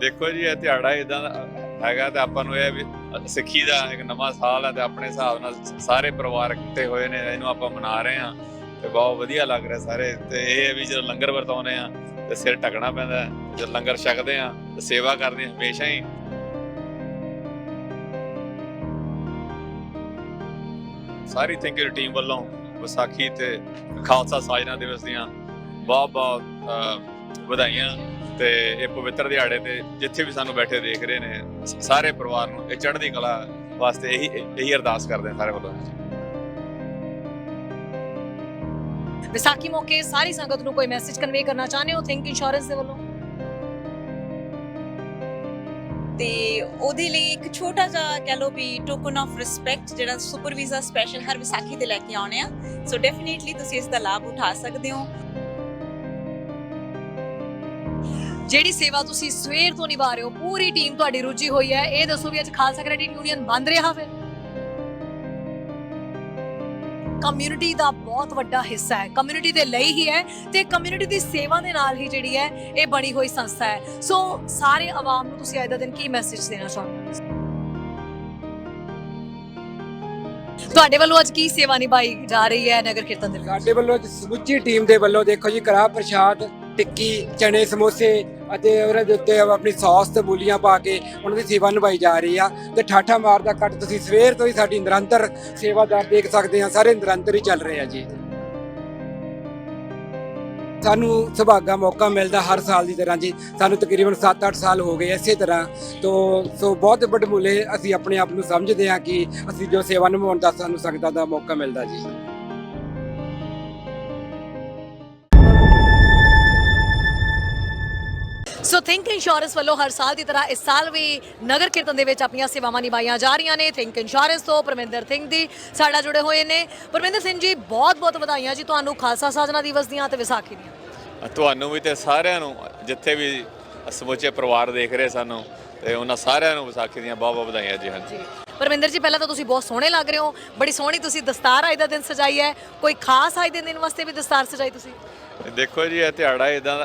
ਦੇਖੋ ਜੀ, ਇਹ ਦਿਹਾੜਾ ਇਦਾਂ ਹੈਗਾ ਤੇ ਆਪਾਂ ਨੂੰ ਇਹ ਵੀ ਸਿੱਖੀ ਦਾ ਇੱਕ ਨਵਾਂ ਸਾਲ ਹੈ ਤੇ ਆਪਣੇ ਹਿਸਾਬ ਨਾਲ ਸਾਰੇ ਪਰਿਵਾਰ ਇਕੱਠੇ ਹੋਏ ਨੇ, ਇਹਨੂੰ ਆਪਾਂ ਮਨਾ ਰਹੇ ਹਾਂ ਤੇ ਬਹੁਤ ਵਧੀਆ ਲੱਗ ਰਿਹਾ ਸਾਰੇ। ਤੇ ਇਹ ਹੈ ਵੀ ਜਦੋਂ ਲੰਗਰ ਵਰਤਾਉਂਦੇ ਆ ਤੇ ਸਿਰ ਢਕਣਾ ਪੈਂਦਾ ਜਦੋਂ ਲੰਗਰ ਛਕਦੇ ਆ ਤੇ ਸੇਵਾ ਕਰਨੀ ਹਮੇਸ਼ਾ ਹੀ। ਸਾਰੀ ਥਿੰਕਰ ਟੀਮ ਵੱਲੋਂ ਵਿਸਾਖੀ ਤੇ ਖਾਲਸਾ ਸਾਜਨਾ ਦਿਵਸ ਦੀਆਂ ਬਹੁਤ ਬਹੁਤ ਵਧਾਈਆਂ ਤੇ ਇਹ ਪਵਿੱਤਰ ਦਿਹਾੜੇ ਤੇ ਜਿੱਥੇ ਵੀ ਸਾਨੂੰ ਬੈਠੇ ਦੇਖ ਰਹੇ ਨੇ ਸਾਰੇ ਪਰਿਵਾਰ ਨੂੰ ਇਹ ਚੜ੍ਹਦੀ ਕਲਾ ਵਾਸਤੇ ਇਹੀ ਇਹੀ ਅਰਦਾਸ ਕਰਦੇ ਹਾਂ ਸਾਰੇ ਵੱਲੋਂ। ਵਿਸਾਖੀ ਮੌਕੇ ਸਾਰੀ ਸੰਗਤ ਨੂੰ ਕੋਈ ਮੈਸੇਜ ਕਨਵੇ ਕਰਨਾ ਚਾਹੁੰਦੇ ਹੋ? ਥਿੰਕ ਇੰਸ਼ੋਰੈਂਸ ਦੇ ਵੱਲੋਂ। ਤੇ ਉਹਦੇ ਲਈ ਇੱਕ ਛੋਟਾ ਜਿਹਾ ਕਹਿ ਲਓ ਵੀ ਟੋਕਨ ਆਫ ਰਿਸਪੈਕਟ ਜਿਹੜਾ ਸੁਪਰ ਵੀਜ਼ਾ ਸਪੈਸ਼ਲ ਹਰ ਵਿਸਾਖੀ ਤੇ ਲੈ ਕੇ ਆਉਣੇ ਆ। ਸੋ ਡੈਫੀਨਿਟਲੀ ਤੁਸੀਂ ਇਸ ਦਾ ਲਾਭ ਉਠਾ ਸਕਦੇ ਹੋ। ਜਿਹੜੀ ਸੇਵਾ ਤੁਸੀਂ ਸਵੇਰ ਤੋਂ ਨਿਭਾ ਰਹੇ ਹੋ, ਪੂਰੀ ਟੀਮ ਤੁਹਾਡੀ ਰੁੱਝੀ ਹੋਈ ਹੈ। ਇਹ ਦੱਸੋ ਵੀ ਅੱਜ ਖਾਲਸਾ ਕ੍ਰੈਡਿਟ ਯੂਨੀਅਨ ਬੰਦ ਰਿਹਾ ਫਿਰ? ਕਮਿਊਨਿਟੀ ਦਾ ਬਹੁਤ ਵੱਡਾ ਹਿੱਸਾ ਹੈ। ਕਮਿਊਨਿਟੀ ਦੇ ਲਈ ਹੀ ਹੈ ਤੇ ਕਮਿਊਨਿਟੀ ਦੀ ਸੇਵਾ ਦੇ ਨਾਲ ਹੀ ਜਿਹੜੀ ਹੈ, ਇਹ ਬਣੀ ਹੋਈ ਸੰਸਥਾ ਹੈ। ਸੋ ਸਾਰੇ ਆਵਾਮ ਨੂੰ ਤੁਸੀਂ ਅੱਜ ਦਾ ਦਿਨ ਕੀ ਮੈਸੇਜ ਦੇਣਾ ਚਾਹੁੰਦੇ ਹੋ ਤੁਹਾਡੇ ਵੱਲੋਂ ਅੱਜ ਕੀ ਸੇਵਾ ਨਿਭਾਈ ਜਾ ਰਹੀ ਹੈ ਨਗਰ ਕੀਰਤਨ ਦੇ ਸਾਡੇ ਵੱਲੋਂ ਅੱਜ ਸਮੁੱਚੀ ਟੀਮ ਦੇ ਵੱਲੋਂ ਦੇਖੋ ਜੀ, ਕੜਾਹ ਪ੍ਰਸ਼ਾਦ, ਟਿੱਕੀ, ਚਨੇ, ਸਮੋਸੇ ਅਤੇ ਉਹਦੇ ਦੇ ਉੱਤੇ ਆਪਣੀ ਸੌਸ ਤੇ ਬੂਲੀਆਂ ਪਾ ਕੇ ਉਹਨਾਂ ਦੀ ਸੇਵਾ ਨਿਭਾਈ ਜਾ ਰਹੀ ਆ ਤੇ ਠਾਠਾ ਮਾਰਦਾ ਕੱਟ ਤੁਸੀਂ ਸਵੇਰ ਤੋਂ ਹੀ ਸਾਡੀ ਨਿਰੰਤਰ ਸੇਵਾਦਾਰ ਦੇਖ ਸਕਦੇ ਆ, ਸਾਰੇ ਨਿਰੰਤਰ ਹੀ ਚੱਲ ਰਹੇ ਆ ਜੀ। ਸਾਨੂੰ ਸੁਭਾਗਾ ਮੌਕਾ ਮਿਲਦਾ ਹਰ ਸਾਲ ਦੀ ਤਰ੍ਹਾਂ ਜੀ। ਸਾਨੂੰ ਤਕਰੀਬਨ 7-8 ਸਾਲ ਹੋ ਗਏ ਇਸੇ ਤਰ੍ਹਾਂ। ਤੋਂ, ਸੋ ਬਹੁਤ ਵੱਡਮੁੱਲੇ ਅਸੀਂ ਆਪਣੇ ਆਪ ਨੂੰ ਸਮਝਦੇ ਹਾਂ ਕਿ ਅਸੀਂ ਜੋ ਸੇਵਾ ਨਿਭਾਉਣ ਦਾ ਸਾਨੂੰ ਸੰਗਤਾਂ ਦਾ ਮੌਕਾ ਮਿਲਦਾ ਜੀ। ਸੋ ਥਿੰਕ ਇੰਸ਼ੋਰੈਂਸ ਵੱਲੋਂ ਹਰ ਸਾਲ ਦੀ ਤਰ੍ਹਾਂ ਇਸ ਸਾਲ ਵੀ ਨਗਰ ਕੀਰਤਨ ਦੇ ਵਿੱਚ ਆਪਣੀਆਂ ਸੇਵਾਵਾਂ ਨਿਭਾਈਆਂ ਜਾ ਰਹੀਆਂ ਨੇ। ਥਿੰਕ ਇੰਸ਼ੋਰੈਂਸ ਤੋਂ ਪਰਮਿੰਦਰ ਸਿੰਘ ਦੀ ਸਾਡਾ ਜੁੜੇ ਹੋਏ ਨੇ। ਪਰਮਿੰਦਰ ਸਿੰਘ ਜੀ ਬਹੁਤ ਬਹੁਤ ਵਧਾਈਆਂ ਜੀ ਤੁਹਾਨੂੰ ਖਾਲਸਾ ਸਾਜਨਾ ਦਿਵਸ ਦੀਆਂ ਤੇ ਵਿਸਾਖੀ ਦੀਆਂ। ਤੁਹਾਨੂੰ ਵੀ ਤੇ ਸਾਰਿਆਂ ਨੂੰ ਜਿੱਥੇ ਵੀ ਸਮੁੱਚੇ ਪਰਿਵਾਰ ਦੇਖ ਰਹੇ ਸਾਨੂੰ ਤੇ ਉਹਨਾਂ ਸਾਰਿਆਂ ਨੂੰ ਵਿਸਾਖੀ ਦੀਆਂ ਬਹੁਤ ਬਹੁਤ ਵਧਾਈਆਂ ਜੀ ਹਾਂਜੀ। ਪਰਮਿੰਦਰ ਜੀ ਪਹਿਲਾਂ ਤਾਂ ਤੁਸੀਂ ਬਹੁਤ ਸੋਹਣੇ ਲੱਗ ਰਹੇ ਹੋ। ਬੜੀ ਸੋਹਣੀ ਤੁਸੀਂ ਦਸਤਾਰ ਅੱਜ ਦਾ ਦਿਨ ਸਜਾਈ ਹੈ। ਕੋਈ ਖਾਸ ਅੱਜ ਦੇ ਦਿਨ ਵਾਸਤੇ ਵੀ ਦਸਤਾਰ ਸਜਾਈ ਤੁਸੀਂ? ਦੇਖੋ ਜੀ, ਇਹ ਦਿਹਾੜਾ ਇਦਾਂ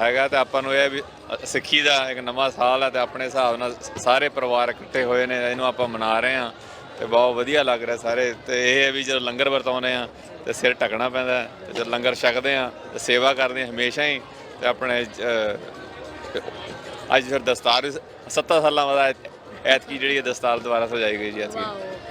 ਹੈਗਾ ਤੇ ਆਪਾਂ ਨੂੰ ਇਹ ਵੀ ਸਿੱਖੀ ਦਾ ਇੱਕ ਨਵਾਂ ਸਾਲ ਹੈ ਤੇ ਆਪਣੇ ਹਿਸਾਬ ਨਾਲ ਸਾਰੇ ਪਰਿਵਾਰ ਇਕੱਠੇ ਹੋਏ ਨੇ, ਇਹਨੂੰ ਆਪਾਂ ਮਨਾ ਰਹੇ ਹਾਂ ਤੇ ਬਹੁਤ ਵਧੀਆ ਲੱਗ ਰਿਹਾ ਸਾਰੇ। ਤੇ ਇਹ ਹੈ ਵੀ ਜਦੋਂ ਲੰਗਰ ਵਰਤਾਉਂਦੇ ਆ ਤੇ ਸਿਰ ਢਕਣਾ ਪੈਂਦਾ ਹੈ ਤੇ ਜਦੋਂ ਲੰਗਰ ਛਕਦੇ ਆ ਤੇ ਸੇਵਾ ਕਰਦੇ ਕਰਨੀ ਹਮੇਸ਼ਾ ਹੀ ਤੇ ਆਪਣੇ ਅੱਜ ਫਿਰ ਦਸਤਾਰ 70 ਸਾਲਾਂ ਬਾਅਦ ਐਤਕੀ ਜਿਹੜੀ ਇਹ ਦਸਤਾਰ ਦੁਬਾਰਾ ਸਜਾਈ ਗਈ ਜੀ ਐਤਕੀ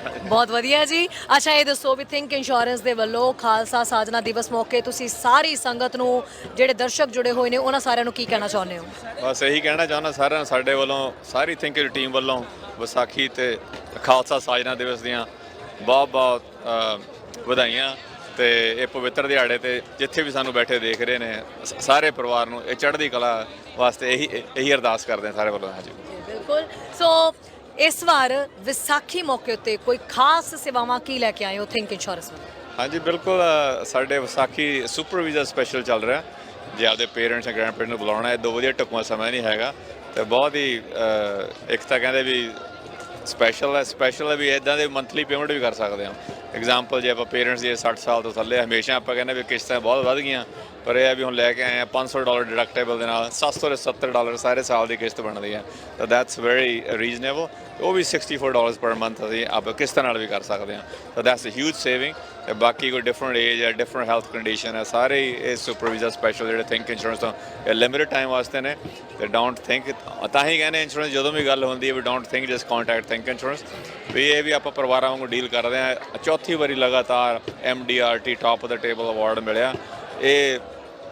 ਬਹੁਤ ਵਧੀਆ ਜੀ। ਅੱਛਾ ਇਹ ਦੱਸੋ ਵੀ ਥਿੰਕ ਇੰਸ਼ੋਰੈਂਸ ਦੇ ਵੱਲੋਂ ਖਾਲਸਾ ਸਾਜਨਾ ਦਿਵਸ ਮੌਕੇ ਤੁਸੀਂ ਸਾਰੀ ਸੰਗਤ ਨੂੰ ਜਿਹੜੇ ਦਰਸ਼ਕ ਜੁੜੇ ਹੋਏ ਨੇ ਉਹਨਾਂ ਸਾਰਿਆਂ ਨੂੰ ਕੀ ਕਹਿਣਾ ਚਾਹੁੰਦੇ ਹੋ? ਬਸ ਇਹੀ ਕਹਿਣਾ ਚਾਹੁੰਦਾ ਸਾਰਿਆਂ ਸਾਡੇ ਵੱਲੋਂ ਸਾਰੀ ਥਿੰਕਰ ਟੀਮ ਵੱਲੋਂ ਵਿਸਾਖੀ ਤੇ ਖਾਲਸਾ ਸਾਜਨਾ ਦਿਵਸ ਦੀਆਂ ਬਹੁਤ ਬਹੁਤ ਵਧਾਈਆਂ ਤੇ ਇਹ ਪਵਿੱਤਰ ਦਿਹਾੜੇ ਤੇ ਜਿੱਥੇ ਵੀ ਸਾਨੂੰ ਬੈਠੇ ਦੇਖ ਰਹੇ ਨੇ ਸਾਰੇ ਪਰਿਵਾਰ ਨੂੰ ਇਹ ਚੜ੍ਹਦੀ ਕਲਾ ਵਾਸਤੇ ਇਹੀ ਇਹੀ ਅਰਦਾਸ ਕਰਦੇ ਹਾਂ ਸਾਰੇ ਵੱਲੋਂ। ਹਾਂਜੀ। ਬਿਲਕੁਲ। ਸੋ ਇਸ ਵਾਰ ਵਿਸਾਖੀ ਮੌਕੇ ਉੱਤੇ ਕੋਈ ਖਾਸ ਸੇਵਾਵਾਂ ਕੀ ਲੈ ਕੇ ਆਏ ਹੋ? ਥਿੰਕ ਇੰਸ਼ੋਰੈਂਸ ਵੱਲੋਂ ਹਾਂਜੀ, ਬਿਲਕੁਲ ਸਾਡੇ ਵਿਸਾਖੀ ਸੁਪਰ ਵੀਜ਼ਾ ਸਪੈਸ਼ਲ ਚੱਲ ਰਿਹਾ। ਜੇ ਆਪਦੇ ਪੇਰੈਂਟਸ ਜਾਂ ਗ੍ਰੈਂਡ ਨੂੰ ਬੁਲਾਉਣਾ ਹੈ ਦੋ ਵਧੀਆ ਟੁਕਮਾ ਸਮਾਂ ਨਹੀਂ ਹੈਗਾ। ਤੇ ਬਹੁਤ ਹੀ ਇੱਕ ਤਾਂ ਕਹਿੰਦੇ ਵੀ ਸਪੈਸ਼ਲ ਹੈ ਸਪੈਸ਼ਲ ਹੈ ਵੀ ਇਦਾਂ ਦੇ ਮੰਥਲੀ ਪੇਮੈਂਟ ਵੀ ਕਰ ਸਕਦੇ ਹਾਂ। ਐਗਜ਼ਾਮਪਲ ਜੇ ਆਪਾਂ ਪੇਰੈਂਟਸ ਜੇ 60 ਸਾਲ ਤੋਂ ਥੱਲੇ ਹਮੇਸ਼ਾ ਆਪਾਂ ਕਹਿੰਦੇ ਵੀ ਕਿਸ਼ਤਾਂ ਬਹੁਤ ਵੱਧ ਗਈਆਂ। ਪਰ ਇਹ ਆ ਵੀ ਹੁਣ ਲੈ ਕੇ ਆਏ ਆ 500 ਡਾਲਰ ਡਿਡਕਟੇਬਲ ਦੇ ਨਾਲ 770 ਡਾਲਰ ਸਾਰੇ ਸਾਲ ਦੀ ਕਿਸ਼ਤ ਬਣਦੀ ਹੈ। ਤਾਂ ਦੈਟਸ ਵੈਰੀ ਰੀਜ਼ਨੇਬਲ ਉਹ ਵੀ 64 ਡਾਲਰਸ ਪਰ ਮੰਥ ਅਸੀਂ ਆਪ ਕਿਸ਼ਤਾਂ ਨਾਲ ਵੀ ਕਰ ਸਕਦੇ ਹਾਂ। ਤਾਂ ਦੈਟਸ ਅ ਹਿਊਜ ਸੇਵਿੰਗ ਤੇ ਬਾਕੀ ਕੋਈ ਡਿਫਰੈਂਟ ਏਜ ਹੈ ਡਿਫਰੈਂਟ ਹੈਲਥ ਕੰਡੀਸ਼ਨ ਹੈ, ਸਾਰੇ ਹੀ ਇਹ ਸੁਪਰ ਸਪੈਸ਼ਲ ਜਿਹੜੇ ਥਿੰਕ ਇੰਸ਼ੋਰੈਂਸ ਤੋਂ ਇਹ ਲਿਮਿਟਡ ਟਾਈਮ ਵਾਸਤੇ ਨੇ। ਤੇ ਡੋਂਟ ਥਿੰਕ ਤਾਂ ਹੀ ਕਹਿੰਦੇ ਇੰਸ਼ੋਰੈਂਸ ਜਦੋਂ ਵੀ ਗੱਲ ਹੁੰਦੀ ਹੈ ਵੀ don't think just contact Think Insurance ਵੀ ਇਹ ਵੀ ਆਪਾਂ ਪਰਿਵਾਰਾਂ ਵਾਂਗੂ ਡੀਲ ਕਰਦੇ ਆ ਚੌਥੀ ਵਾਰੀ ਲਗਾਤਾਰ MDRT top of the table award ਮਿਲਿਆ। ਇਹ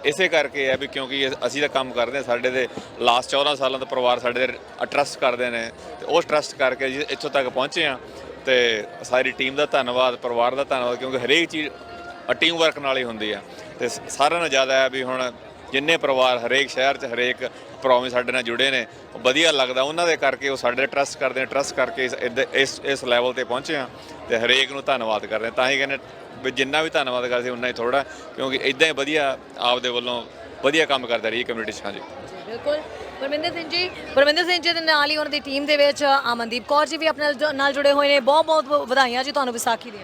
ਇਸੇ ਕਰਕੇ ਹੈ ਵੀ ਕਿਉਂਕਿ ਅਸੀਂ ਤਾਂ ਕੰਮ ਕਰਦੇ ਹਾਂ, ਸਾਡੇ ਦੇ ਲਾਸਟ 14 ਸਾਲਾਂ ਤੋਂ ਪਰਿਵਾਰ ਸਾਡੇ ਦੇ ਟਰਸਟ ਕਰਦੇ ਨੇ ਤੇ ਉਸ ਟਰਸਟ ਕਰਕੇ ਜੀ ਇੱਥੋਂ ਤੱਕ ਪਹੁੰਚੇ ਆ ਤੇ ਸਾਰੀ ਟੀਮ ਦਾ ਧੰਨਵਾਦ, ਪਰਿਵਾਰ ਦਾ ਧੰਨਵਾਦ ਕਿਉਂਕਿ ਹਰੇਕ ਚੀਜ਼ ਟੀਮ ਵਰਕ ਨਾਲ ਹੀ ਹੁੰਦੀ ਆ ਤੇ ਸਾਰਿਆਂ ਨਾਲੋਂ ਜ਼ਿਆਦਾ ਹੈ ਵੀ ਹੁਣ ਜਿੰਨੇ ਪਰਿਵਾਰ ਹਰੇਕ ਸ਼ਹਿਰ 'ਚ ਹਰੇਕ ਪ੍ਰੋਮਿਸ ਸਾਡੇ ਨਾਲ ਜੁੜੇ ਨੇ ਵਧੀਆ ਲੱਗਦਾ ਉਹਨਾਂ ਦੇ ਕਰਕੇ ਉਹ ਸਾਡੇ ਟਰਸਟ ਕਰਦੇ ਨੇ ਟਰਸਟ ਕਰਕੇ ਇਸ ਇੱਦਾਂ- ਇਸ ਇਸ ਲੈਵਲ ਤੇ ਪਹੁੰਚੇ ਆ ਤੇ ਹਰੇਕ ਨੂੰ ਧੰਨਵਾਦ ਕਰਦੇ ਹਾਂ। ਤਾਂ ਹੀ ਕਹਿੰਦੇ ਵੀ ਜਿੰਨਾ ਵੀ ਧੰਨਵਾਦ ਕਰਦੇ ਉਨਾ ਹੀ ਥੋੜਾ ਕਿਉਂਕਿ ਇਦਾਂ ਹੀ ਵਧੀਆ ਆਪਦੇ ਵੱਲੋਂ ਵਧੀਆ ਕੰਮ ਕਰਦਾ ਰਹੀ ਕਮਿਊਨਿਟੀ 'ਚ, ਹਾਂਜੀ। ਬਿਲਕੁਲ। ਪਰਮਿੰਦਰ ਸਿੰਘ ਜੀ, ਪਰਮਿੰਦਰ ਸਿੰਘ ਜੀ ਦੇ ਨਾਲ ਹੀ ਉਹਨਾਂ ਦੀ ਟੀਮ ਦੇ ਵਿੱਚ ਅਮਨਦੀਪ ਕੌਰ ਜੀ ਵੀ ਆਪਣੇ ਨਾਲ ਜੁ- ਨਾਲ ਜੁੜੇ ਹੋਏ ਨੇ। ਬਹੁਤ ਬਹੁਤ ਵਧਾਈਆਂ ਜੀ ਤੁਹਾਨੂੰ ਵਿਸਾਖੀ ਦੀਆਂ।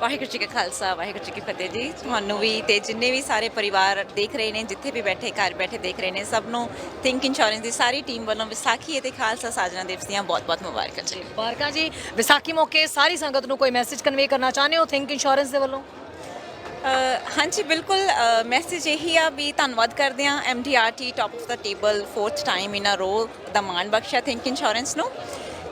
ਵਾਹਿਗੁਰੂ ਜੀ ਕਾ ਖਾਲਸਾ ਵਾਹਿਗੁਰੂ ਜੀ ਕੀ ਫਤਿਹ ਜੀ। ਤੁਹਾਨੂੰ ਵੀ ਤੇ ਜਿੰਨੇ ਵੀ ਸਾਰੇ ਪਰਿਵਾਰ ਦੇਖ ਰਹੇ ਨੇ ਜਿੱਥੇ ਵੀ ਬੈਠੇ ਘਰ ਬੈਠੇ ਦੇਖ ਰਹੇ ਨੇ ਸਭ ਨੂੰ ਥਿੰਕ ਇੰਸ਼ੋਰੈਂਸ ਦੀ ਸਾਰੀ ਟੀਮ ਵੱਲੋਂ ਵਿਸਾਖੀ ਅਤੇ ਖਾਲਸਾ ਸਾਜਣਾ ਦਿਵਸ ਦੀਆਂ ਬਹੁਤ-ਬਹੁਤ ਮੁਬਾਰਕਾਂ ਜੀ। ਬਾਰਕਾ ਜੀ। ਵਿਸਾਖੀ ਮੌਕੇ ਸਾਰੀ ਸੰਗਤ ਨੂੰ ਕੋਈ ਮੈਸੇਜ ਕਨਵੇ ਕਰਨਾ ਚਾਹੁੰਦੇ ਹੋ ਥਿੰਕ ਇੰਸ਼ੋਰੈਂਸ ਦੇ ਵੱਲੋਂ? ਹਾਂਜੀ ਬਿਲਕੁਲ ਮੈਸੇਜ ਇਹੀ ਆ ਵੀ ਧੰਨਵਾਦ ਕਰਦੇ ਆ MDRT top of the table fourth time in a row ਦਾ ਮਾਣ ਬਖਸ਼ਿਆ ਥਿੰਕ ਇੰਸ਼ੋਰੈਂਸ ਨੂੰ।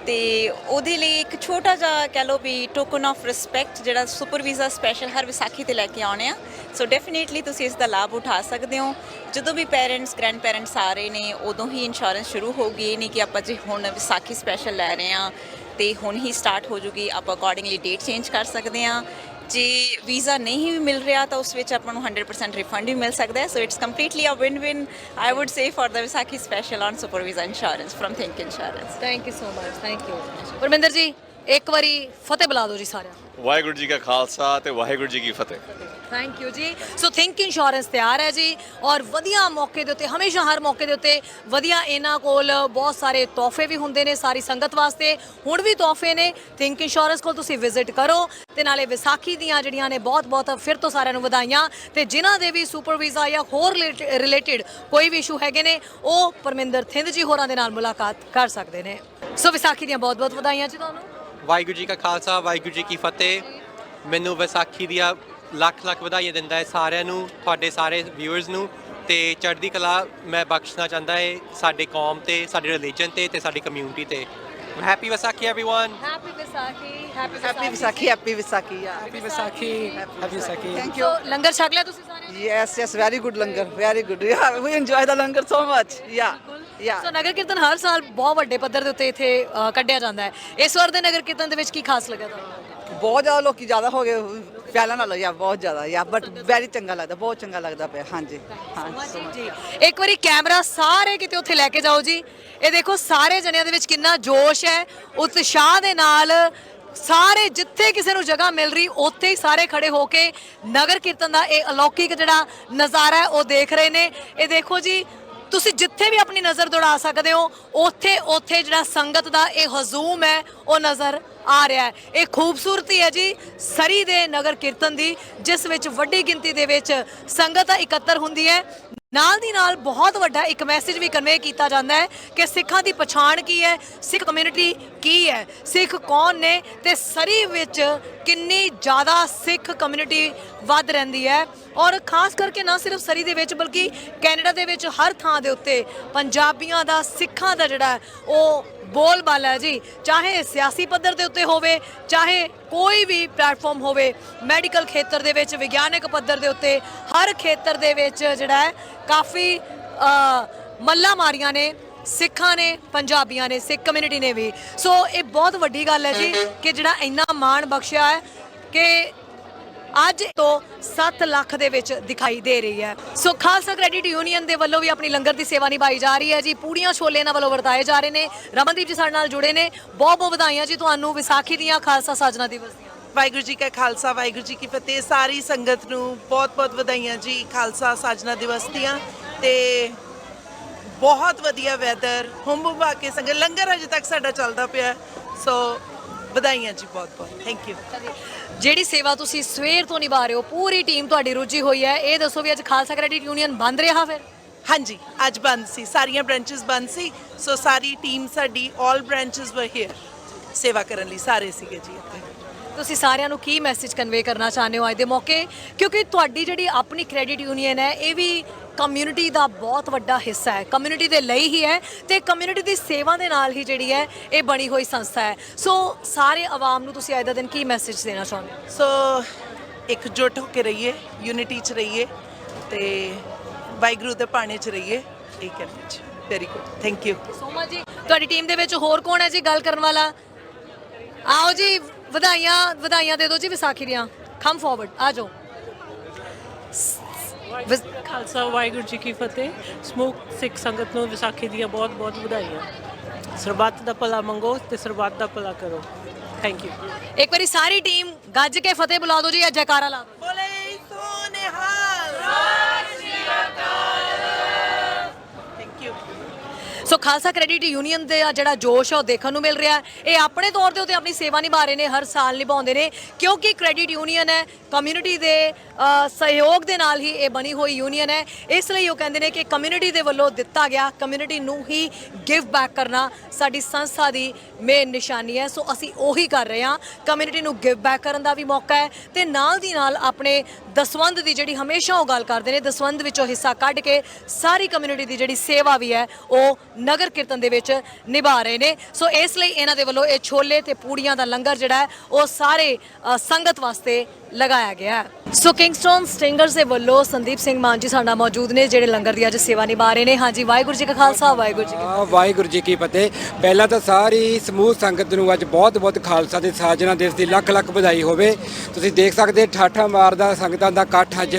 ਤੇ ਉਹਦੇ ਲਈ ਇੱਕ ਛੋਟਾ ਜਿਹਾ ਕਹਿ ਲਓ ਵੀ ਟੋਕਨ ਆਫ ਰਿਸਪੈਕਟ ਜਿਹੜਾ ਸੁਪਰ ਵੀਜ਼ਾ ਸਪੈਸ਼ਲ ਹਰ ਵਿਸਾਖੀ ਤੇ ਲੈ ਕੇ ਆਉਣੇ ਆ। ਸੋ ਡੈਫੀਨੇਟਲੀ ਤੁਸੀਂ ਇਸ ਦਾ ਲਾਭ ਉਠਾ ਸਕਦੇ ਹੋ। ਜਦੋਂ ਵੀ ਪੇਰੈਂਟਸ ਗ੍ਰੈਂਡ ਪੇਰੈਂਟਸ ਆ ਰਹੇ ਨੇ, ਉਦੋਂ ਹੀ ਇੰਸ਼ੋਰੈਂਸ ਸ਼ੁਰੂ ਹੋਊਗੀ ਇਹ ਨਹੀਂ ਕਿ ਆਪਾਂ ਜੇ ਹੁਣ ਵਿਸਾਖੀ ਸਪੈਸ਼ਲ ਲੈ ਰਹੇ ਆ ਤੇ ਹੁਣ ਹੀ ਸਟਾਰਟ ਹੋ ਜੂਗੀ, ਆਪਾਂ ਅਕੋਰਡਿੰਗਲੀ ਡੇਟ ਚੇਂਜ ਕਰ ਸਕਦੇ ਆ ਜੇ ਵੀਜ਼ਾ ਨਹੀਂ ਵੀ ਮਿਲ ਰਿਹਾ ਤਾਂ ਉਸ ਵਿੱਚ ਆਪਾਂ ਨੂੰ 100% ਰਿਫੰਡ ਵੀ ਮਿਲ ਸਕਦਾ ਹੈ। So it's completely a win win I would say for the Vaisakhi special on super visa insurance firm Think Insurance thank you so much thank you Parminder ji ਇੱਕ ਵਾਰੀ ਫਤਿਹ ਬੁਲਾ ਦਿਓ ਜੀ ਸਾਰਿਆਂ ਵਾਹਿਗੁਰੂ ਜੀ ਕਾ ਖਾਲਸਾ ਤੇ ਵਾਹਿਗੁਰੂ ਜੀ ਕੀ ਫਤਿਹ ਥੈਂਕ ਯੂ ਜੀ ਸੋ ਥਿੰਕ ਇੰਸ਼ੋਰੈਂਸ ਤਿਆਰ ਹੈ ਜੀ ਔਰ ਵਧੀਆ ਮੌਕੇ ਦੇ ਉੱਤੇ ਹਮੇਸ਼ਾ ਹਰ ਮੌਕੇ ਦੇ ਉੱਤੇ ਵਧੀਆ ਇਹਨਾਂ ਕੋਲ ਬਹੁਤ ਸਾਰੇ ਤੋਹਫੇ ਵੀ ਹੁੰਦੇ ਨੇ ਸਾਰੀ ਸੰਗਤ ਵਾਸਤੇ ਹੁਣ ਵੀ ਤੋਹਫੇ ਨੇ ਥਿੰਕ ਇੰਸ਼ੋਰੈਂਸ ਕੋਲ ਤੁਸੀਂ ਵਿਜ਼ਿਟ ਕਰੋ ਤੇ ਨਾਲੇ ਵਿਸਾਖੀ ਦੀਆਂ ਜਿਹੜੀਆਂ ਨੇ ਬਹੁਤ ਬਹੁਤ ਫਿਰ ਤੋਂ ਸਾਰਿਆਂ ਨੂੰ ਵਧਾਈਆਂ ਤੇ ਜਿਨ੍ਹਾਂ ਦੇ ਵੀ ਸੁਪਰ ਵੀਜ਼ਾ ਜਾਂ ਹੋਰ ਰਿਲੇਟਡ ਕੋਈ ਵੀ ਇਸ਼ੂ ਹੈਗੇ ਨੇ ਉਹ ਪਰਮਿੰਦਰ ਥਿੰਦ ਜੀ ਹੋਰਾਂ ਦੇ ਨਾਲ ਮੁਲਾਕਾਤ ਕਰ ਸਕਦੇ ਨੇ ਸੋ ਵਿਸਾਖੀ ਦੀਆਂ ਬਹੁਤ ਬਹੁਤ ਵਧਾਈਆਂ ਜੀ ਤੁਹਾਨੂੰ ਵਾਹਿਗੁਰੂ ਜੀ ਕਾ ਖਾਲਸਾ, ਵਾਹਿਗੁਰੂ ਜੀ ਕੀ ਫਤਿਹ। ਮੈਨੂੰ ਵਿਸਾਖੀ ਦੀਆਂ ਲੱਖ ਲੱਖ ਵਧਾਈਆਂ ਦਿੰਦਾ ਹੈ ਸਾਰਿਆਂ ਨੂੰ ਤੁਹਾਡੇ ਸਾਰੇ ਵਿਊਅਰਸ ਨੂੰ ਤੇ ਚੜ੍ਹਦੀ ਕਲਾ ਮੈਂ ਬਖਸ਼ਣਾ ਚਾਹੁੰਦਾ ਹੈ ਸਾਡੇ ਕੌਮ ਤੇ ਸਾਡੇ ਰਿਲੀਜਨ ਤੇ ਤੇ ਸਾਡੀ ਕਮਿਊਨਿਟੀ ਤੇ happy Visakhi everyone happy Visakhi happy Happy Visakhi, happy Visakhi, yeah. Happy Visakhi happy Visakhi Thank so you. Langar ਛਕ ਲਿਆ ਤੁਸੀਂ ਸਾਰੇ Yes, yes, very good langar, very good. Yeah, we enjoy the langar so much. Yeah, yeah. ਸੋ ਨਗਰ ਕੀਰਤਨ ਹਰ ਸਾਲ ਬਹੁਤ ਵੱਡੇ ਪੱਧਰ ਦੇ ਉੱਤੇ ਇੱਥੇ ਅ, ਕੱਢਿਆ ਜਾਂਦਾ ਹੈ ਇਸ ਵਾਰ ਦੇ ਨਗਰ ਕੀਰਤਨ ਦੇ ਵਿੱਚ ਕੀ ਖਾਸ ਲੱਗਾ ਤੁਹਾਨੂੰ ਬਹੁਤ ਜ਼ਿਆਦਾ ਲੋਕੀ ਜ਼ਿਆਦਾ ਹੋ ਗਏ ਪਹਿਲਾਂ ਨਾਲੋਂ ਯਾ ਬਹੁਤ ਜ਼ਿਆਦਾ ਯਾ ਬਟ ਵੈਰੀ ਚੰਗਾ ਲੱਗਦਾ ਬਹੁਤ ਚੰਗਾ ਲੱਗਦਾ ਪਿਆ ਹਾਂਜੀ। ਹਾਂਜੀ ਜੀ। ਇੱਕ ਵਾਰੀ ਕੈਮਰਾ ਸਾਰੇ ਕਿਤੇ ਉੱਥੇ ਲੈ ਕੇ ਜਾਓ ਜੀ। ਇਹ ਦੇਖੋ ਸਾਰੇ ਜਣਿਆਂ ਦੇ ਵਿੱਚ ਕਿੰਨਾ ਜੋਸ਼ ਹੈ ਉਤਸ਼ਾਹ ਦੇ ਨਾਲ ਸਾਰੇ ਜਿੱਥੇ ਕਿਸੇ ਨੂੰ ਜਗ੍ਹਾ ਮਿਲ ਰਹੀ ਉੱਥੇ ਹੀ ਸਾਰੇ ਖੜੇ ਹੋ ਕੇ ਨਗਰ ਕੀਰਤਨ ਦਾ ਇਹ ਅਲੌਕਿਕ ਜਿਹੜਾ ਨਜ਼ਾਰਾ ਹੈ ਉਹ ਦੇਖ ਰਹੇ ਨੇ। ਇਹ ਦੇਖੋ ਜੀ ਤੁਸੀਂ ਜਿੱਥੇ ਵੀ ਆਪਣੀ ਨਜ਼ਰ ਦੌੜਾ ਸਕਦੇ ਹੋ, ਉੱਥੇ ਉੱਥੇ ਜਿਹੜਾ ਸੰਗਤ ਦਾ ਇਹ ਹਜ਼ੂਮ ਹੈ, ਉਹ ਨਜ਼ਰ ਆ ਰਿਹਾ ਹੈ। ਇਹ ਖੂਬਸੂਰਤੀ ਹੈ ਜੀ, ਸਰੀ ਦੇ ਨਗਰ ਕੀਰਤਨ ਦੀ, ਜਿਸ ਵਿੱਚ ਵੱਡੀ ਗਿਣਤੀ ਦੇ ਵਿੱਚ ਸੰਗਤ ਇਕੱਤਰ ਹੁੰਦੀ ਹੈ। ਨਾਲ ਦੀ ਨਾਲ ਬਹੁਤ ਵੱਡਾ ਇੱਕ ਮੈਸੇਜ ਵੀ ਕਨਵੇ ਕੀਤਾ ਜਾਂਦਾ ਹੈ ਕਿ ਸਿੱਖਾਂ ਦੀ ਪਛਾਣ ਕੀ ਹੈ, ਸਿੱਖ ਕਮਿਊਨਿਟੀ ਕੀ ਹੈ, ਸਿੱਖ ਕੌਣ ਨੇ ਤੇ ਸਰੀ ਵਿੱਚ ਕਿੰਨੀ ਜ਼ਿਆਦਾ ਸਿੱਖ ਕਮਿਊਨਿਟੀ ਵੱਧ ਰਹਿੰਦੀ ਹੈ। ਔਰ ਖਾਸ ਕਰਕੇ ਨਾ ਸਿਰਫ ਸਰੀ ਦੇ ਵਿੱਚ ਬਲਕਿ ਕੈਨੇਡਾ ਦੇ ਵਿੱਚ ਹਰ ਥਾਂ ਦੇ ਉੱਤੇ ਪੰਜਾਬੀਆਂ ਦਾ, ਸਿੱਖਾਂ ਦਾ ਜਿਹੜਾ ਉਹ ਬੋਲਬਾਲਾ ਹੈ ਜੀ ਚਾਹੇ ਸਿਆਸੀ ਪੱਧਰ ਦੇ ਉੱਤੇ ਹੋਵੇ ਚਾਹੇ ਕੋਈ ਵੀ ਪਲੇਟਫਾਰਮ ਹੋਵੇ ਮੈਡੀਕਲ ਖੇਤਰ ਦੇ ਵਿੱਚ ਵਿਗਿਆਨਕ ਪੱਧਰ ਦੇ ਉੱਤੇ ਹਰ ਖੇਤਰ ਦੇ ਵਿੱਚ ਜਿਹੜਾ ਹੈ ਕਾਫੀ ਅ, ਮੱਲਾਂ ਮਾਰੀਆਂ ਨੇ ਸਿੱਖਾਂ ਨੇ ਪੰਜਾਬੀਆਂ ਨੇ ਸਿੱਖ ਕਮਿਊਨਿਟੀ ਨੇ ਵੀ। ਸੋ ਇਹ ਬਹੁਤ ਵੱਡੀ ਗੱਲ ਹੈ ਜੀ ਕਿ ਜਿਹੜਾ ਇੰਨਾ ਮਾਣ ਬਖਸ਼ਿਆ ਹੈ ਕਿ ਅੱਜ ਤੋਂ 7 ਲੱਖ ਦੇ ਵਿੱਚ ਦਿਖਾਈ ਦੇ ਰਹੀ ਹੈ। ਸੋ ਖਾਲਸਾ ਕ੍ਰੈਡਿਟ ਯੂਨੀਅਨ ਦੇ ਵੱਲੋਂ ਵੀ ਆਪਣੀ ਲੰਗਰ ਦੀ ਸੇਵਾ ਨਿਭਾਈ ਜਾ ਰਹੀ ਹੈ ਜੀ। ਪੂੜੀਆਂ ਛੋਲੇ ਇਹਨਾਂ ਵੱਲੋਂ ਵਰਤਾਏ ਜਾ ਰਹੇ ਨੇ। ਰਮਨਦੀਪ ਜੀ ਸਾਡੇ ਨਾਲ ਜੁੜੇ ਨੇ। ਬਹੁਤ ਬਹੁਤ ਵਧਾਈਆਂ ਜੀ ਤੁਹਾਨੂੰ ਵਿਸਾਖੀ ਦੀਆਂ ਖਾਲਸਾ ਸਾਜਨਾ ਦਿਵਸ ਦੀਆਂ। ਵਾਹਿਗੁਰੂ ਜੀ ਕਾ ਖਾਲਸਾ ਵਾਹਿਗੁਰੂ ਜੀ ਕੀ ਫਤਿਹ। ਸਾਰੀ ਸੰਗਤ ਨੂੰ ਬਹੁਤ-ਬਹੁਤ ਵਧਾਈਆਂ ਜੀ ਖਾਲਸਾ ਸਾਜਨਾ ਦਿਵਸ ਦੀਆਂ। ਤੇ ਬਹੁਤ ਵਧੀਆ ਵੈਦਰ ਹੁੰਮ ਹੁਮਾ ਕੇ ਸੰਗ ਲੰਗਰ ਅਜੇ ਤੱਕ ਸਾਡਾ ਚੱਲਦਾ ਪਿਆ। ਸੋ ਵਧਾਈਆਂ ਜੀ ਬਹੁਤ-ਬਹੁਤ ਥੈਂਕ ਯੂ ਜਿਹੜੀ ਸੇਵਾ ਤੁਸੀਂ ਸਵੇਰ ਤੋਂ ਨਿਭਾ ਰਹੇ ਹੋ, ਪੂਰੀ ਟੀਮ ਤੁਹਾਡੀ ਰੁੱਝੀ ਹੋਈ ਹੈ। ਇਹ ਦੱਸੋ ਵੀ ਅੱਜ ਖਾਲਸਾ ਕ੍ਰੈਡਿਟ ਯੂਨੀਅਨ ਬੰਦ ਰਿਹਾ ਫਿਰ? ਹਾਂਜੀ, ਅੱਜ ਬੰਦ ਸੀ। ਸਾਰੀਆਂ ਬ੍ਰਾਂਚਸ ਬੰਦ ਸੀ। ਸੋ ਸਾਰੀ ਟੀਮ ਸਾਡੀ 올 ਬ੍ਰਾਂਚਸ ਵਰ ਹੇਅਰ ਸੇਵਾ ਕਰਨ ਲਈ ਸਾਰੇ ਸੀਗੇ ਜੀ ਇੱਥੇ। ਤੁਸੀਂ ਸਾਰਿਆਂ ਨੂੰ ਕੀ ਮੈਸੇਜ ਕਨਵੇ ਕਰਨਾ ਚਾਹੁੰਦੇ ਹੋ ਅੱਜ ਦੇ ਮੌਕੇ? ਕਿਉਂਕਿ ਤੁਹਾਡੀ ਜਿਹੜੀ ਆਪਣੀ ਕ੍ਰੈਡਿਟ ਯੂਨੀਅਨ ਹੈ ਇਹ ਵੀ ਕਮਿਊਨਿਟੀ ਦਾ ਬਹੁਤ ਵੱਡਾ ਹਿੱਸਾ ਹੈ। ਕਮਿਊਨਿਟੀ ਦੇ ਲਈ ਹੀ ਹੈ ਤੇ ਕਮਿਊਨਿਟੀ ਦੀ ਸੇਵਾ ਦੇ ਨਾਲ ਹੀ ਜਿਹੜੀ ਹੈ ਇਹ ਬਣੀ ਹੋਈ ਸੰਸਥਾ ਹੈ। ਸੋ ਸਾਰੇ ਆਵਾਮ ਨੂੰ ਤੁਸੀਂ ਅੱਜ ਦਾ ਦਿਨ ਕੀ ਮੈਸੇਜ ਦੇਣਾ ਚਾਹੁੰਦੇ ਹੋ? ਸੋ ਇਕਜੁੱਟ ਹੋ ਕੇ ਰਹੀਏ ਯੂਨਿਟੀ ਚ ਰਹੀਏ ਤੇ ਵਾਹਿਗੁਰੂ ਦੇ ਪਾਣੇ ਚ ਰਹੀਏ। ਇਹ ਕਹਿੰਦੇ ਜੀ। Very good thank you so much ਜੀ ਤੁਹਾਡੀ ਟੀਮ ਦੇ ਵਿੱਚ ਹੋਰ ਕੌਣ ਹੈ ਜੀ ਗੱਲ ਕਰਨ ਵਾਲਾ? ਆਓ ਜੀ ਵਧਾਈਆਂ ਵਧਾਈਆਂ ਦੇ ਦਿਓ ਜੀ ਵਿਸਾਖੀ ਦੀਆਂ। ਕਮ ਫਾਰਵਰਡ ਆ ਜਾਓ। ਵਿਸ- ਖਾਲਸਾ ਵਾਹਿਗੁਰੂ ਜੀ ਕੀ ਫਤਿਹ। ਸਮੂਹ ਸਿੱਖ ਸੰਗਤ ਨੂੰ ਵਿਸਾਖੀ ਦੀਆਂ ਬਹੁਤ-ਬਹੁਤ ਵਧਾਈਆਂ। ਸਰਬੱਤ ਦਾ ਭਲਾ ਮੰਗੋ ਤੇ ਸਰਬੱਤ ਦਾ ਭਲਾ ਕਰੋ। ਥੈਂਕ ਯੂ ਇੱਕ ਵਾਰੀ ਸਾਰੀ ਟੀਮ ਗੱਜ ਕੇ ਫਤਿਹ ਬੁਲਾ ਦਿਓ ਜੀ ਜਾਂ ਜੈਕਾਰਾ ਲਾ ਦਿਓ। ਬੋਲੇ ਸੋ ਖਾਲਸਾ ਕ੍ਰੈਡਿਟ ਯੂਨੀਅਨ ਦੇ ਆ ਜਿਹੜਾ ਜੋਸ਼ ਆ ਉਹ ਦੇਖਣ ਨੂੰ ਮਿਲ ਰਿਹਾ ਹੈ। ਇਹ ਆਪਣੇ ਤੌਰ ਦੇ ਉੱਤੇ ਆਪਣੀ ਸੇਵਾ ਨਿਭਾ ਰਹੇ ਨੇ, ਹਰ ਸਾਲ ਨਿਭਾਉਂਦੇ ਨੇ ਕਿਉਂਕਿ ਕ੍ਰੈਡਿਟ ਯੂਨੀਅਨ ਹੈ, ਕਮਿਊਨਿਟੀ ਦੇ ਸਹਿਯੋਗ ਦੇ ਨਾਲ ਹੀ ਇਹ ਬਣੀ ਹੋਈ ਯੂਨੀਅਨ ਹੈ। ਇਸ ਲਈ ਉਹ ਕਹਿੰਦੇ ਨੇ ਕਿ ਕਮਿਊਨਿਟੀ ਦੇ ਵੱਲੋਂ ਦਿੱਤਾ ਗਿਆ ਕਮਿਊਨਿਟੀ ਨੂੰ ਹੀ ਗਿਵ ਬੈਕ ਕਰਨਾ ਸਾਡੀ ਸੰਸਥਾ ਦੀ ਮੇਨ ਨਿਸ਼ਾਨੀ ਹੈ। ਸੋ ਅਸੀਂ ਉਹੀ ਕਰ ਰਹੇ ਹਾਂ। ਕਮਿਊਨਿਟੀ ਨੂੰ ਗਿਵ ਬੈਕ ਕਰਨ ਦਾ ਵੀ ਮੌਕਾ ਹੈ ਤੇ ਨਾਲ ਦੀ ਨਾਲ ਆਪਣੇ ਦਸਵੰਦ ਦੀ ਜਿਹੜੀ ਹਮੇਸ਼ਾ ਉਹ ਗੱਲ ਕਰਦੇ ਨੇ ਦਸਵੰਦ ਵਿੱਚੋਂ ਹਿੱਸਾ ਕੱਢ ਕੇ ਸਾਰੀ ਕਮਿਊਨਿਟੀ ਦੀ ਜਿਹੜੀ ਸੇਵਾ ਵੀ ਹੈ, ਉਹ ਨਗਰ ਕੀਰਤਨ ਦੇ ਵਿੱਚ ਨਿਭਾ ਰਹੇ ਨੇ। ਸੋ ਇਸ ਲਈ ਇਹਨਾਂ ਦੇ ਵੱਲੋਂ ਇਹ ਛੋਲੇ ਤੇ ਪੂੜੀਆਂ ਦਾ ਲੰਗਰ ਜਿਹੜਾ ਉਹ ਸਾਰੇ ਸੰਗਤ ਵਾਸਤੇ ਲਗਾਇਆ ਗਿਆ ਹੈ। ਸੋ ਕਿੰਗਸਟਨ ਸਟਿੰਗਰਸ ਦੇ ਵੱਲੋਂ ਸੰਦੀਪ ਸਿੰਘ ਮਾਨ ਜੀ ਸਾਡਾ ਮੌਜੂਦ ਨੇ, ਜਿਹੜੇ ਲੰਗਰ ਦੀ ਅੱਜ ਸੇਵਾ ਨਿਭਾ ਰਹੇ ਨੇ। ਹਾਂਜੀ, ਵਾਹਿਗੁਰੂ ਜੀ ਕਾ ਖਾਲਸਾ, ਵਾਹਿਗੁਰੂ ਜੀ ਕੀ ਆ ਵਾਹਿਗੁਰੂ ਜੀ ਕੀ ਫਤਿਹ। ਪਹਿਲਾਂ ਤਾਂ ਸਾਰੀ ਸਮੂਹ ਸੰਗਤ ਨੂੰ ਅੱਜ ਬਹੁਤ ਬਹੁਤ ਖਾਲਸਾ ਦੇ ਸਾਜਣਾ ਦਿਵਸ ਦੀ ਲੱਖ ਲੱਖ ਵਧਾਈ ਹੋਵੇ। ਤੁਸੀਂ ਦੇਖ ਸਕਦੇ, ਠਾਠਾ ਮਾਰਦਾ ਸੰਗਤਾਂ ਦਾ ਇਕੱਠ ਅੱਜ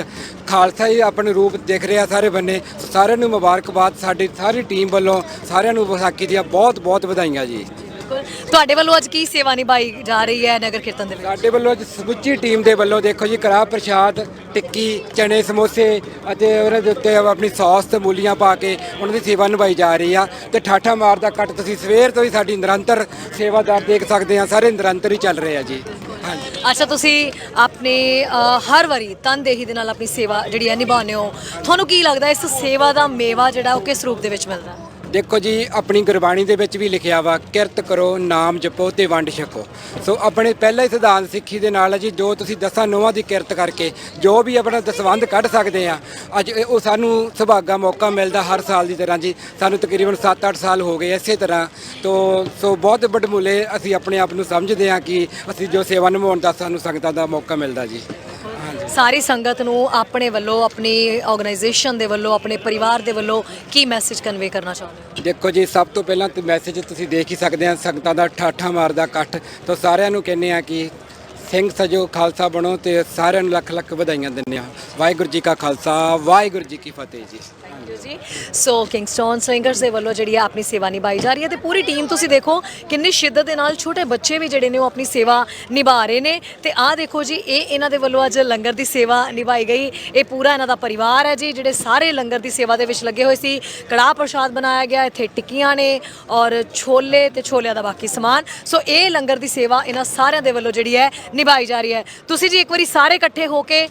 ਖਾਲਸਾ ਹੀ ਆਪਣੇ ਰੂਪ ਦਿਖ ਰਿਹਾ ਸਾਰੇ ਬੰਨੇ। ਸੋ ਸਾਰਿਆਂ ਨੂੰ ਮੁਬਾਰਕਬਾਦ, ਸਾਡੀ ਸਾਰੀ ਟੀਮ ਵੱਲੋਂ ਸਾਰਿਆਂ ਨੂੰ ਵਿਸਾਖੀ ਦੀਆਂ ਬਹੁਤ ਬਹੁਤ ਵਧਾਈਆਂ ਜੀ। ਬਿਲਕੁਲ। ਤੁਹਾਡੇ ਵੱਲੋਂ ਅੱਜ ਕੀ ਸੇਵਾ ਨਿਭਾਈ ਜਾ ਰਹੀ ਹੈ ਨਗਰ ਕੀਰਤਨ ਦੇ ਵਿੱਚ? ਸਾਡੇ ਵੱਲੋਂ ਅੱਜ ਸਮੁੱਚੀ ਟੀਮ ਦੇ ਵੱਲੋਂ ਦੇਖੋ ਜੀ ਕੜਾਹ ਪ੍ਰਸ਼ਾਦ ਟਿੱਕੀ ਚਨੇ ਸਮੋਸੇ ਅਤੇ ਉਹਦੇ ਦੇ ਉੱਤੇ ਆਪਣੀ ਸੌਸ ਤੇ ਮੂਲੀਆਂ ਪਾ ਕੇ ਉਹਨਾਂ ਦੀ ਸੇਵਾ ਨਿਭਾਈ ਜਾ ਰਹੀ ਆ ਤੇ ਠਾਠਾ ਮਾਰਦਾ ਕੱਟ ਤੁਸੀਂ ਸਵੇਰ ਤੋਂ ਹੀ ਸਾਡੀ ਨਿਰੰਤਰ ਸੇਵਾਦਾਰ ਦੇਖ ਸਕਦੇ ਆ ਸਾਰੇ ਨਿਰੰਤਰ ਹੀ ਚੱਲ ਰਹੇ ਆ ਜੀ। ਹਾਂਜੀ। ਅੱਛਾ ਤੁਸੀਂ ਆਪਣੇ ਅ, ਹਰ ਵਾਰੀ ਤਨਦੇਹੀ ਦੇ ਨਾਲ ਆਪਣੀ ਸੇਵਾ ਜਿਹੜੀ ਹੈ ਨਿਭਾਉਂਦੇ ਹੋ। ਤੁਹਾਨੂੰ ਕੀ ਲੱਗਦਾ ਇਸ ਸੇਵਾ ਦਾ ਮੇਵਾ ਜਿਹੜਾ ਉਹ ਕਿਸ ਰੂਪ ਦੇ ਵਿੱਚ ਮਿਲਦਾ? ਦੇਖੋ ਜੀ, ਆਪਣੀ ਗੁਰਬਾਣੀ ਦੇ ਵਿੱਚ ਵੀ ਲਿਖਿਆ ਵਾ, ਕਿਰਤ ਕਰੋ, ਨਾਮ ਜਪੋ ਤੇ ਵੰਡ ਛਕੋ। ਸੋ ਆਪਣੇ ਪਹਿਲਾ ਹੀ ਸਿਧਾਂਤ ਸਿੱਖੀ ਦੇ ਨਾਲ ਹੈ ਜੀ, ਜੋ ਤੁਸੀਂ ਦਸਾਂ ਨੋਹਾਂ ਦੀ ਕਿਰਤ ਕਰਕੇ, ਜੋ ਵੀ ਆਪਣਾ ਦਸਵੰਧ ਕੱਢ ਸਕਦੇ ਆ, ਅੱਜ ਇਹ- ਉਹ ਸਾਨੂੰ ਸੁਭਾਗਾ ਮੌਕਾ ਮਿਲਦਾ ਹਰ ਸਾਲ ਦੀ ਤਰ੍ਹਾਂ ਜੀ। ਸਾਨੂੰ ਤਕਰੀਬਨ 7-8 ਸਾਲ ਹੋ ਗਏ ਇਸੇ ਤਰ੍ਹਾਂ। ਤੋਂ, ਸੋ ਬਹੁਤ ਵੱਡਮੁੱਲੇ ਅਸੀਂ ਆਪਣੇ ਆਪ ਨੂੰ ਸਮਝਦੇ ਆ ਕਿ ਅਸੀਂ ਜੋ ਸੇਵਾ ਨਿਭਾਉਣ ਦਾ, ਸਾਨੂੰ ਸੰਗਤਾਂ ਦਾ ਮੌਕਾ ਮਿਲਦਾ ਜੀ। ਸਾਰੀ ਸੰਗਤ ਨੂੰ ਆਪਣੇ ਵੱਲੋਂ, ਆਪਣੀ ਆਰਗੇਨਾਈਜੇਸ਼ਨ ਦੇ ਵੱਲੋਂ, ਆਪਣੇ ਪਰਿਵਾਰ ਦੇ ਵੱਲੋਂ ਕੀ ਮੈਸੇਜ ਕਨਵੇ ਕਰਨਾ ਚਾਹੁੰਦੇ ਹੋ? ਦੇਖੋ ਜੀ, ਸਭ ਤੋਂ ਪਹਿਲਾਂ ਤੇ ਮੈਸੇਜ ਤੁਸੀਂ ਦੇਖ ਹੀ ਸਕਦੇ ਆ ਸੰਗਤਾਂ ਦਾ ਠਾਠਾ ਮਾਰਦਾ ਇਕੱਠ। ਤਾਂ ਸਾਰਿਆਂ ਨੂੰ ਕਹਿੰਦੇ ਆ ਕਿ ਸਿੰਘ ਸਜੋ, ਖਾਲਸਾ ਬਣੋ ਤੇ ਸਾਰਿਆਂ ਨੂੰ ਲੱਖ ਲੱਖ ਵਧਾਈਆਂ ਦਿੰਦੇ ਆ ਵਾਹਿਗੁਰੂ ਜੀ ਕਾ ਖਾਲਸਾ, ਵਾਹਿਗੁਰੂ ਜੀ ਕੀ ਫਤਿਹ ਜੀ। ਥੈਂਕ ਜੀ ਸੋ ਕਿੰਗਸਟੋਨ ਸਿੰਗਰਸ ਦੇ ਵੱਲੋਂ ਜਿਹੜੀ ਹੈ ਆਪਣੀ ਸੇਵਾ ਨਿਭਾਈ ਜਾ ਰਹੀ ਹੈ ਤੇ ਪੂਰੀ ਟੀਮ ਤੁਸੀਂ ਦੇਖੋ ਕਿੰਨੀ ਸ਼ਿੱਦਤ ਦੇ ਨਾਲ ਛੋਟੇ ਬੱਚੇ ਵੀ ਜਿਹੜੇ ਨੇ ਉਹ ਆਪਣੀ ਸੇਵਾ ਨਿਭਾ ਰਹੇ ਨੇ। ਤੇ ਆਹ ਦੇਖੋ ਜੀ, ਇਹ ਇਹਨਾਂ ਦੇ ਵੱਲੋਂ ਅੱਜ ਲੰਗਰ ਦੀ ਸੇਵਾ ਨਿਭਾਈ ਗਈ। ਇਹ ਪੂਰਾ ਇਹਨਾਂ ਦਾ ਪਰਿਵਾਰ ਹੈ ਜੀ, ਜਿਹੜੇ ਸਾਰੇ ਲੰਗਰ ਦੀ ਸੇਵਾ ਦੇ ਵਿੱਚ ਲੱਗੇ ਹੋਏ ਸੀ। ਕੜਾਹ ਪ੍ਰਸ਼ਾਦ ਬਣਾਇਆ ਗਿਆ, ਇੱਥੇ ਟਿੱਕੀਆਂ ਨੇ ਔਰ ਛੋਲੇ ਤੇ ਛੋਲਿਆਂ ਦਾ ਬਾਕੀ ਸਮਾਨ। ਸੋ ਇਹ ਲੰਗਰ ਦੀ ਸੇਵਾ ਇਹਨਾਂ ਸਾਰਿਆਂ ਦੇ ਵੱਲੋਂ ਜਿਹੜੀ ਹੈ ਨਿਭਾਈ ਜਾ ਰਹੀ ਹੈ। ਤੁਸੀਂ ਜੀ ਇੱਕ ਵਾਰੀ ਸਾਰੇ ਇਕੱਠੇ ਹੋ ਕੇ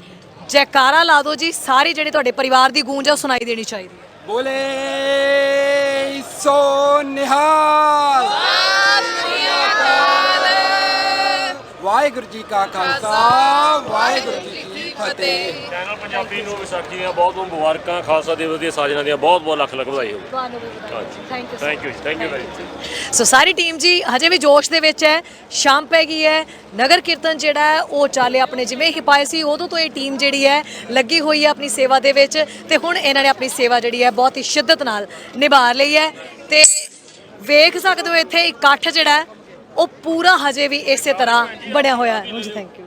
ਜੈਕਾਰਾ ਲਾ ਦਿਓ ਜੀ ਸਾਰੇ ਜਿਹੜੇ ਤੁਹਾਡੇ ਪਰਿਵਾਰ ਦੀ ਗੂੰਜ ਆ ਉਹ ਸੁਣਾਈ ਦੇਣੀ ਚਾਹੀਦੀ ਹੈ। ਬੋਲੇ ਸੋ ਨਿਹਾਲ। ਵਾਹਿਗੁਰੂ ਜੀ ਕਾ ਖਾਲਸਾ ਵਾਹਿਗੁਰੂ ਜੀ ਫਤਿਹ ਚੈਨਲ ਪੰਜਾਬੀ ਨੂੰ ਵਿਸਾਖੀ ਦੀਆਂ ਬਹੁਤ ਬਹੁਤ ਮੁਬਾਰਕਾਂ ਖਾਲਸਾ ਦਿਵਸ ਦੀਆਂ ਸਾਜਣਾ ਦੀਆਂ ਬਹੁਤ ਬਹੁਤ ਲੱਖ ਲੱਖ ਵਧਾਈ ਹੋਵੇ ਤੁਹਾਨੂੰ ਵੀ ਵਧਾਈਆਂ। Thank you so thank you thank you very much so sorry team ਜੀ ਹਜੇ ਵੀ ਜੋਸ਼ ਦੇ ਵਿੱਚ ਹੈ ਸ਼ਾਮ ਪੈ ਗਈ ਹੈ। ਨਗਰ ਕੀਰਤਨ ਜਿਹੜਾ ਹੈ ਉਹ ਚਾਲੇ ਆਪਣੇ ਜਿਵੇਂ ਹੀ ਪਾਏ ਸੀ ਉਦੋਂ ਤੋਂ ਇਹ ਟੀਮ ਜਿਹੜੀ ਹੈ ਲੱਗੀ ਹੋਈ ਹੈ ਆਪਣੀ ਸੇਵਾ ਦੇ ਵਿੱਚ ਤੇ ਹੁਣ ਇਹਨਾਂ ਨੇ ਆਪਣੀ ਸੇਵਾ ਜਿਹੜੀ ਹੈ ਬਹੁਤ ਹੀ ਸ਼ਿੱਦਤ ਨਾਲ ਨਿਭਾ ਲਈ ਹੈ। ਤੇ ਵੇਖ ਸਕਦੇ ਹੋ ਇੱਥੇ ਇਕੱਠ ਜਿਹੜਾ ਹੈ ਉਹ ਪੂਰਾ ਹਜੇ ਵੀ ਇਸੇ ਤਰ੍ਹਾਂ ਬਣਿਆ ਹੋਇਆ ਹੈ। ਜੀ ਥੈਂਕ ਯੂ